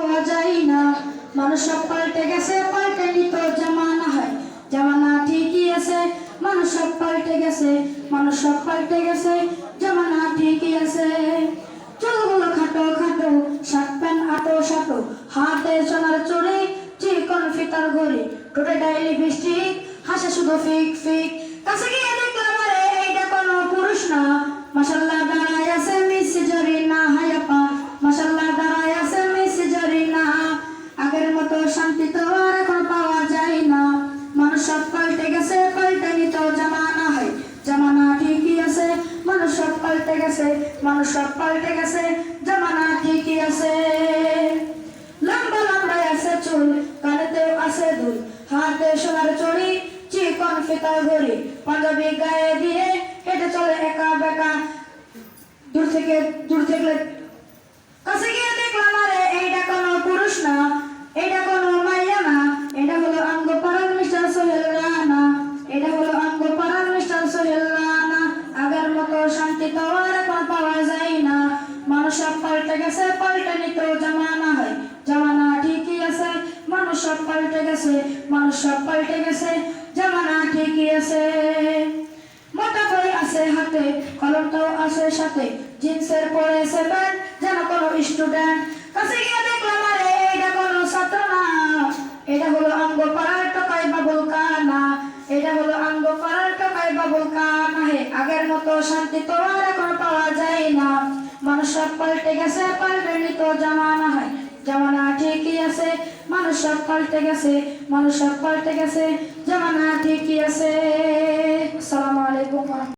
পাওয়া যায় না। মানুষ সব পাল্টে গেছে পাল্টে নিত জামানা হয়। জামানা ঠিকই আছে, মানুষ সব পাল্টে গেছে, মানুষ সব পাল্টে গেছে, জামানা ঠিকই আছে। চুলগুলো খাটো খাটো, শার্ট প্যান্ট আটো সাটো, হাতে সোনার চড়ি, চিকন ফিতার ঘড়ি টোটে ডাইলি বৃষ্টি, হাসে শুধু ফিক ফিক। কাছে গিয়ে দেখলাম এইটা কোনো পুরুষ না। মাসাল্লাহ শান্তি তো আর এখন পাওয়া যায় না। মানুষ সব পাল্টে গেছে, পাল্টে নিত জামানা হয়। জামানা ঠিকই আছে, মানুষ সব পাল্টে গেছে, মানুষ সব পাল্টে গেছে, জামানা ঠিকই আছে। লম্বা লম্বাই আছে চুল, কানেতেও আছে দুল। হাতে সোনার চড়ি, চিকন ফিতার ঘড়ি পাঞ্জাবি গায়ে দিয়ে হেঁটে চলে একা বেকা। দূর থেকে দূর থেকে গেছে, পাল্টে নিত জামানা হয় জামানা ঠিকই আছে, মানুষ সব পাল্টে গেছে, মানুষ সব পাল্টে গেছে, জামানা ঠিকই আছে। মোটা বই আছে হাতে, কলমটাও আছে সাথে, জিন্সের পরেছে প্যান্ট, যেন কোনো স্টুডেন্ট কাছে গিয়ে দেখলাম, আরে এটা কোনো ছাত্র না। এটা হলো আঙ্গ পাড়ার টকাই বাবুল কানা এটা হলো আঙ্গ পাড়ার টকাই বাবুল কানা হে। আগের মতো শান্তি তো আর এখন পাওয়া যায় না মানুষ সব পাল্টে গেছে, পাল্টেনি তো জামানা হয় জামানা ঠিকই আছে, মানুষ সব পাল্টে গেছে, মানুষ সব পাল্টে গেছে, জামানা